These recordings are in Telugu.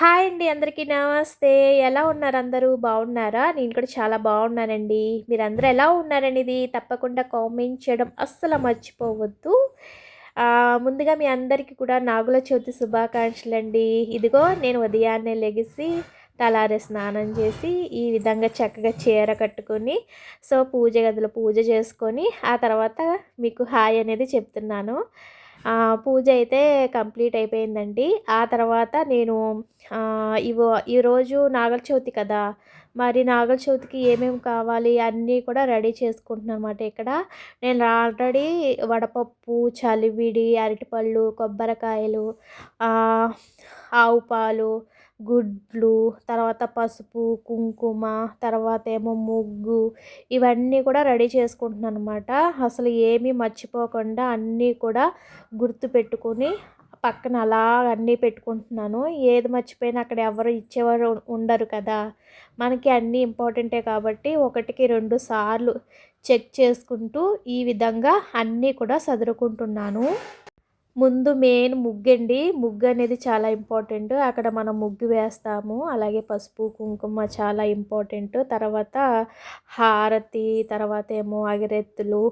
హాయ్ అండి అందరికీ నమస్తే. ఎలా ఉన్నారు అందరూ? బాగున్నారా? నేను కూడా చాలా బాగున్నానండి. మీరందరూ ఎలా ఉన్నారనేది తప్పకుండా కామెంట్ చేయడం అస్సలు మర్చిపోవద్దు. ముందుగా మీ అందరికీ కూడా నాగుల చవితి శుభాకాంక్షలు అండి ఇదిగో నేను ఉదయాన్నే లెగిసి తలారి స్నానం చేసి ఈ విధంగా చక్కగా చీర కట్టుకొని సో పూజ గదిలో పూజ చేసుకొని ఆ తర్వాత మీకు హాయ్ అనేది చెప్తున్నాను. పూజ అయితే కంప్లీట్ అయిపోయిందండి. ఆ తర్వాత నేను ఇవో ఈరోజు నాగల చవితి కదా మరి నాగల చవితికి ఏమేమి కావాలి అన్నీ కూడా రెడీ చేసుకుంటున్నాను అనమాట ఇక్కడ. నేను ఆల్రెడీ వడపప్పు చలివిడి అరటిపళ్ళు కొబ్బరికాయలు ఆవు పాలు గుడ్లు తర్వాత పసుపు కుంకుమ తర్వాత ఏమో ముగ్గు ఇవన్నీ కూడా రెడీ చేసుకుంటున్నాను అనమాట అసలు ఏమీ మర్చిపోకుండా అన్నీ కూడా గుర్తు పెట్టుకొని పక్కన అలా అన్నీ పెట్టుకుంటున్నాను. ఏది మర్చిపోయినా అక్కడ ఎవరు ఇచ్చేవారు ఉండరు కదా. మనకి అన్నీ ఇంపార్టెంటే కాబట్టి ఒకటికి రెండు సార్లు చెక్ చేసుకుంటూ ఈ విధంగా అన్నీ కూడా సదురుకుంటున్నాను. ముందు మెయిన్ ముగ్గండి. ముగ్గు అనేది చాలా ఇంపార్టెంట్ అక్కడ మనం ముగ్గు వేస్తాము. అలాగే పసుపు కుంకుమ చాలా ఇంపార్టెంట్ తర్వాత హారతి తర్వాత ఏమో అగిరెత్తులు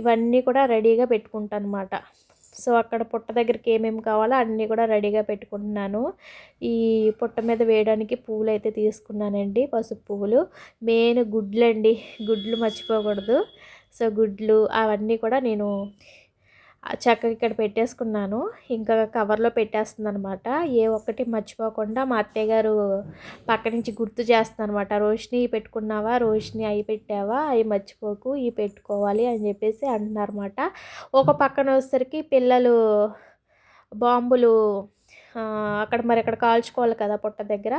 ఇవన్నీ కూడా రెడీగా పెట్టుకుంటాను అనమాట సో అక్కడ పుట్ట దగ్గరికి ఏమేమి కావాలో అన్నీ కూడా రెడీగా పెట్టుకుంటున్నాను. ఈ పుట్ట మీద వేయడానికి పువ్వులు అయితే తీసుకున్నానండి పసుపు పువ్వులు మెయిన్ గుడ్లు అండి గుడ్లు మర్చిపోకూడదు. సో గుడ్లు అవన్నీ కూడా నేను చక్కగా ఇక్కడ పెట్టేసుకున్నాను. ఇంకా కవర్లో పెట్టేస్తుంది అనమాట ఏ ఒక్కటి మర్చిపోకుండా మా అత్తయ్య గారు పక్క నుంచి గుర్తు చేస్తుంది అనమాట రోషిని పెట్టుకున్నావా? రోషిని అవి పెట్టావా? అవి మర్చిపోకు ఇవి పెట్టుకోవాలి అని చెప్పేసి అంటున్నారన్నమాట. ఒక పక్కన వచ్చేసరికి పిల్లలు బాంబులు అక్కడ మరి అక్కడ కాల్చుకోవాలి కదా పుట్ట దగ్గర.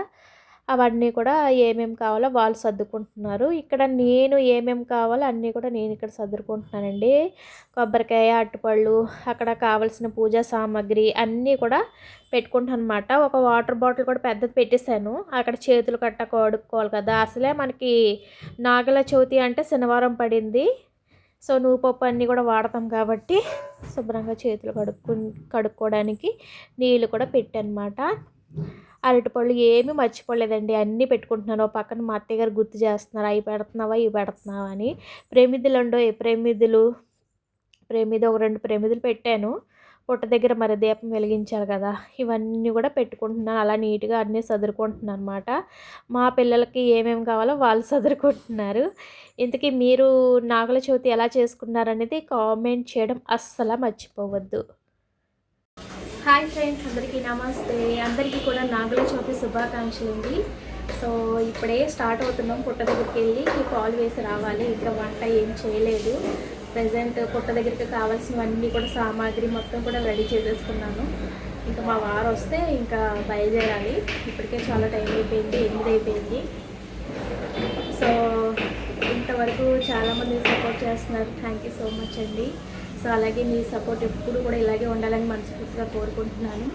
అవన్నీ కూడా ఏమేమి కావాలో వాళ్ళు సర్దుకుంటున్నారు. ఇక్కడ నేను ఏమేమి కావాలో అన్నీ కూడా నేను ఇక్కడ సర్దుకుంటున్నానండి. కొబ్బరికాయ అట్టుపళ్ళు అక్కడ కావలసిన పూజా సామాగ్రి అన్నీ కూడా పెట్టుకుంటాను అనమాట ఒక వాటర్ బాటిల్ కూడా పెద్దది పెట్టేశాను. అక్కడ చేతులు కట్ట కడుక్కోవాలి కదా. అసలే మనకి నాగల చవితి అంటే శనివారం పడింది. సో నువ్వు పప్పు అన్నీ కూడా వాడతాం కాబట్టి శుభ్రంగా చేతులు కడుక్కు కడుక్కోవడానికి నీళ్ళు కూడా పెట్టానమాట. అరటిపళ్ళు ఏమీ మర్చిపోలేదండి. అన్నీ పెట్టుకుంటున్నాను. ఓ పక్కన మా అత్తయ్య గారు గుర్తు చేస్తున్నారు? అవి పెడుతున్నావా? ఇవి పెడుతున్నావా? అని. ప్రేమిదులు ఉండో ఏ ప్రేమిదులు? ప్రేమిది ఒక రెండు ప్రేమిదులు పెట్టాను. పుట్ట దగ్గర మరి దీపం వెలిగించాలి కదా. ఇవన్నీ కూడా పెట్టుకుంటున్నాను. అలా నీట్గా అన్నీ సదురుకుంటున్నాను అనమాట మా పిల్లలకి ఏమేమి కావాలో వాళ్ళు సదురుకుంటున్నారు. ఇంతకీ మీరు నాగుల చవితి ఎలా చేసుకున్నారనేది కామెంట్ చేయడం అస్సలు మర్చిపోవద్దు. హాయ్ ఫ్రెండ్స్ అందరికీ నమస్తే. అందరికీ కూడా నాగుల చవితి శుభాకాంక్షలు అండి. సో ఇప్పుడే స్టార్ట్ అవుతున్నాం పుట్ట దగ్గరికి వెళ్ళి కాల్ వేసి రావాలి. ఇంకా వంట ఏం చేయలేదు. ప్రజెంట్ పుట్ట దగ్గరికి కావాల్సినవన్నీ కూడా సామాగ్రి మొత్తం కూడా రెడీ చేసేసుకున్నాను. ఇంకా మా వారు వస్తే ఇంకా బయలుదేరాలి. ఇప్పటికే చాలా టైం అయిపోయింది ఎనిమిది అయిపోయింది. సో ఇంతవరకు చాలామంది సపోర్ట్ చేస్తున్నారు. థ్యాంక్ యూ సో మచ్ అండి. సో అలాగే మీ సపోర్ట్ ఎప్పుడు కూడా ఇలాగే ఉండాలని మనస్ఫూర్తిగా కోరుకుంటున్నాను.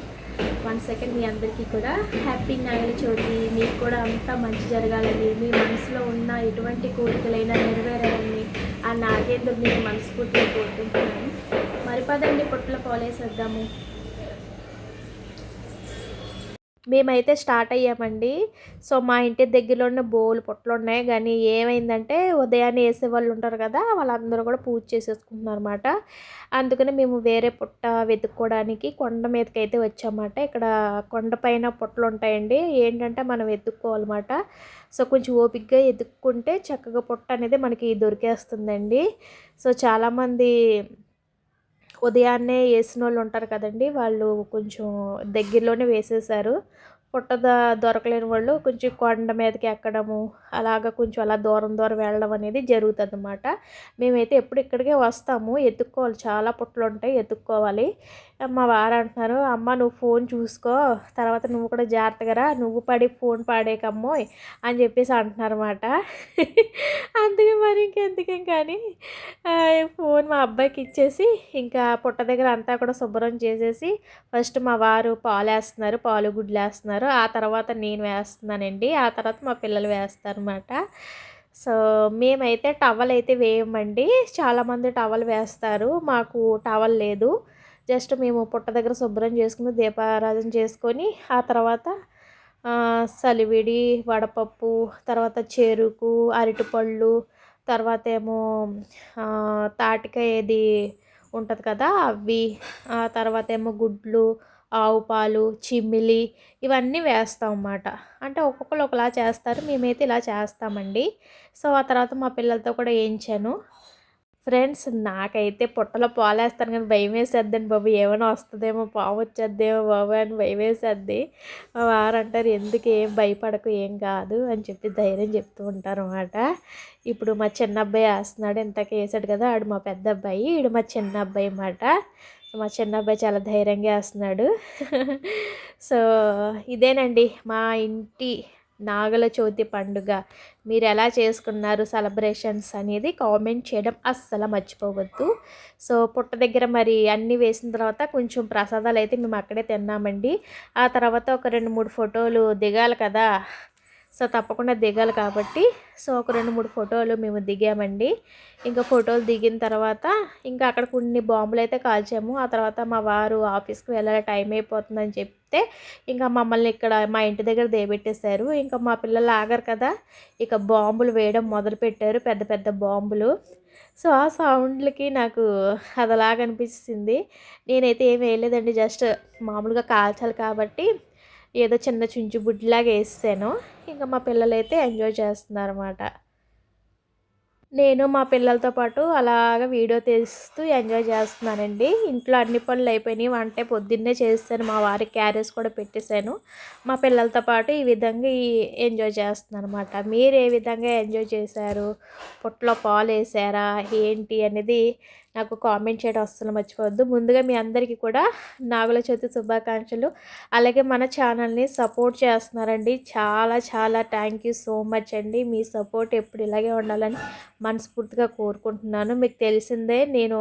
వన్ సెకండ్ మీ అందరికీ కూడా హ్యాపీ నాగల చవితి మీకు కూడా అంతా మంచి జరగాలని మీ మనసులో ఉన్న ఎటువంటి కోరికలైనా నెరవేరాలని ఆ నాగేంద్రుడిని మనస్ఫూర్తిగా కోరుకుంటున్నాను. మరిపదండి పొట్టుల పాలేసేద్దాము మేమైతే స్టార్ట్ అయ్యామండి. సో మా ఇంటి దగ్గరలోనే బోలు పొట్లు ఉన్నాయి. కానీ ఏమైందంటే ఉదయాన్నే వేసే వాళ్ళు ఉంటారు కదా వాళ్ళందరూ కూడా పూజ చేసేసుకుంటున్నారు అనమాట అందుకని మేము వేరే పుట్ట వెతుక్కోవడానికి కొండ మీదకి అయితే వచ్చామన్నమాట. ఇక్కడ కొండపైన పొట్లు ఉంటాయండి. ఏంటంటే మనం వెతుక్కోవాలన్నమాట. సో కొంచెం ఓపిక్గా ఎదుక్కుంటే చక్కగా పొట్ట అనేది మనకి దొరికేస్తుందండి. సో చాలామంది ఉదయాన్నే వేసిన వాళ్ళు ఉంటారు కదండి వాళ్ళు కొంచెం దగ్గరలోనే వేసేసారు పుట్ట దొరకలేని వాళ్ళు కొంచెం కొండ మీదకి ఎక్కడము అలాగ కొంచెం అలా దూరం దూరం వెళ్ళడం అనేది జరుగుతుంది అనమాట మేమైతే ఎప్పుడు ఇక్కడికే వస్తాము ఎత్తుక్కోవాలి. చాలా పుట్టలు ఉంటాయి ఎత్తుక్కోవాలి. మా వారు అంటున్నారు అమ్మ నువ్వు ఫోన్ చూసుకో తర్వాత నువ్వు కూడా జాగ్రత్తగా రా నువ్వు పడి ఫోన్ పాడేకమ్మో అని చెప్పేసి అంటున్నారు అనమాట అందుకే మరి ఇంకెందుకేం కానీ ఫోన్ మా అబ్బాయికి ఇచ్చేసి ఇంకా పుట్ట దగ్గర అంతా కూడా శుభ్రం చేసేసి ఫస్ట్ మా వారు పాలు వేస్తున్నారు పాలు గుడ్లు వేస్తున్నారు ఆ తర్వాత నేను వేస్తున్నానండి. ఆ తర్వాత మా పిల్లలు వేస్తారనమాట సో మేమైతే టవల్ అయితే వేయమండి. చాలామంది టవల్ వేస్తారు. మాకు టవల్ లేదు. జస్ట్ మేము పుట్ట దగ్గర శుభ్రం చేసుకుని దీపారాధన చేసుకొని ఆ తర్వాత సలివిడి వడపప్పు తర్వాత చెరుకు అరటిపళ్ళు తర్వాత ఏమో ఆ, తాటికాయది ఉంటుంది కదా అవి ఆ తర్వాత ఏమో గుడ్లు ఆవు పాలు చిమ్మిలి ఇవన్నీ వేస్తాం అన్నమాట అంటే ఒక్కొక్కరు ఒకలా చేస్తారు. మేమైతే ఇలా చేస్తామండి. సో ఆ తర్వాత మా పిల్లలతో కూడా వేయించాను ఫ్రెండ్స్ నాకైతే పుట్టలో పాలేస్తాను కానీ భయం వేసేద్దని బాబు. ఏమైనా వస్తుందేమో పాము వచ్చేద్దేమో బాబు అని భయం వేసేద్ది వారు అంటారు ఎందుకు ఏం భయపడకు ఏం కాదు అని చెప్పి ధైర్యం చెప్తూ ఉంటారు అనమాట ఇప్పుడు మా చిన్న అబ్బాయి వేస్తున్నాడు. ఇంతకు వేసాడు కదా ఆడు మా పెద్ద అబ్బాయి. ఈడు మా చిన్న అబ్బాయి అన్నమాట. మా చిన్న అబ్బాయి చాలా ధైర్యంగా వేస్తున్నాడు. సో ఇదేనండి మా ఇంటి నాగల చవితి పండుగ. మీరు ఎలా చేసుకున్నారు సెలబ్రేషన్స్ అనేది కామెంట్ చేయడం అస్సలు మర్చిపోవద్దు. సో పుట్ట దగ్గర మరి అన్నీ వేసిన తర్వాత కొంచెం ప్రసాదాలు అయితే మేము అక్కడే తిన్నామండి. ఆ తర్వాత ఒక రెండు మూడు ఫోటోలు దిగాలి కదా. సో తప్పకుండా దిగాలి కాబట్టి సో ఒక రెండు మూడు ఫోటోలు మేము దిగామండి. ఇంకా ఫోటోలు దిగిన తర్వాత ఇంకా అక్కడ కొన్ని బాంబులు అయితే కాల్చాము. ఆ తర్వాత మా వారు ఆఫీస్కి వెళ్ళాలి టైం అయిపోతుందని చెప్తే ఇంకా మమ్మల్ని ఇక్కడ మా ఇంటి దగ్గర దేబెట్టేశారు. ఇంకా మా పిల్లలు ఆగరు కదా ఇక బాంబులు వేయడం మొదలుపెట్టారు పెద్ద పెద్ద బాంబులు. సో ఆ సౌండ్లకి నాకు అదలాగా అనిపించింది నేనైతే ఏం వేయలేదండి జస్ట్ మామూలుగా కాల్చాలి కాబట్టి ఏదో చిన్న చుంచు బుడ్డిలాగా వేసాను ఇంకా మా పిల్లలు అయితే ఎంజాయ్ చేస్తున్నారు అనమాట నేను మా పిల్లలతో పాటు అలాగ వీడియో తీస్తూ ఎంజాయ్ చేస్తున్నానండి. ఇంట్లో అన్ని పనులు అయిపోయినాయి. వంట పొద్దున్నే చేస్తాను. మా వారికి క్యారేజ్ కూడా పెట్టేశాను. మా పిల్లలతో పాటు ఈ విధంగా ఈ ఎంజాయ్ చేస్తున్నాను అనమాట మీరు ఏ విధంగా ఎంజాయ్ చేశారు? పుట్టలో పాలు వేసారా ఏంటి? అనేది నాకు కామెంట్ చేయడం అస్సలు మర్చిపోవద్దు. ముందుగా మీ అందరికీ కూడా నాగుల చవితి శుభాకాంక్షలు. అలాగే మన ఛానల్ని సపోర్ట్ చేస్తున్నారండి. చాలా చాలా థ్యాంక్ యూ సో మచ్ అండి. మీ సపోర్ట్ ఎప్పుడు ఇలాగే ఉండాలని మనస్ఫూర్తిగా కోరుకుంటున్నాను. మీకు తెలిసిందే నేను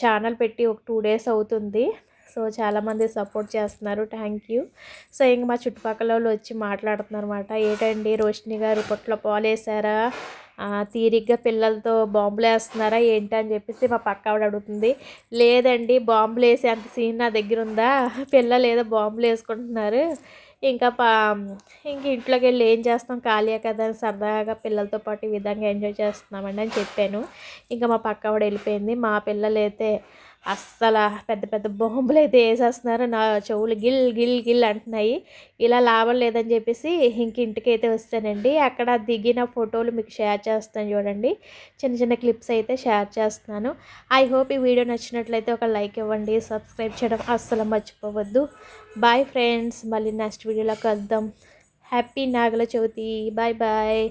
ఛానల్ పెట్టి ఒక టూ డేస్ అవుతుంది. సో చాలామంది సపోర్ట్ చేస్తున్నారు. Thank you. సో ఇంక మా చుట్టుపక్కల వాళ్ళు వచ్చి మాట్లాడుతున్నారు అనమాట ఏంటండి రోషిని గారు పొట్ల పాలేసారా తీరిగ్గా పిల్లలతో బాంబులు వేస్తున్నారా ఏంటి అని చెప్పేసి మా పక్క ఆవిడ అడుగుతుంది. లేదండి బాంబులు వేసే అంత సీన్ నా దగ్గర ఉందా? పిల్లలు ఏదో బాంబులు వేసుకుంటున్నారు ఇంకా పా ఇంక ఇంట్లోకి వెళ్ళి ఏం చేస్తాం? ఖాళీయా కదా అని సరదాగా పిల్లలతో పాటు ఈ విధంగా ఎంజాయ్ చేస్తున్నామండి అని చెప్పాను. ఇంకా మా పక్క ఆవిడ వెళ్ళిపోయింది. మా పిల్లలు అయితే అస్సలు పెద్ద పెద్ద బాంబులు అయితే వేసేస్తున్నారు. నా చెవులు గిల్ గిల్ గిల్ అంటున్నాయి. ఇలా లాభం లేదని చెప్పేసి ఇంక ఇంటికి అయితే వస్తానండి. అక్కడ దిగిన ఫోటోలు మీకు షేర్ చేస్తాను చూడండి. చిన్న చిన్న క్లిప్స్ అయితే షేర్ చేస్తున్నాను. ఐ హోప్ ఈ వీడియో నచ్చినట్లయితే ఒక లైక్ ఇవ్వండి. సబ్స్క్రైబ్ చేయడం అస్సలు మర్చిపోవద్దు. Bye friends. మళ్ళీ నెక్స్ట్ వీడియోలో కలుద్దాం. Happy Nagula Chavithi. Bye bye.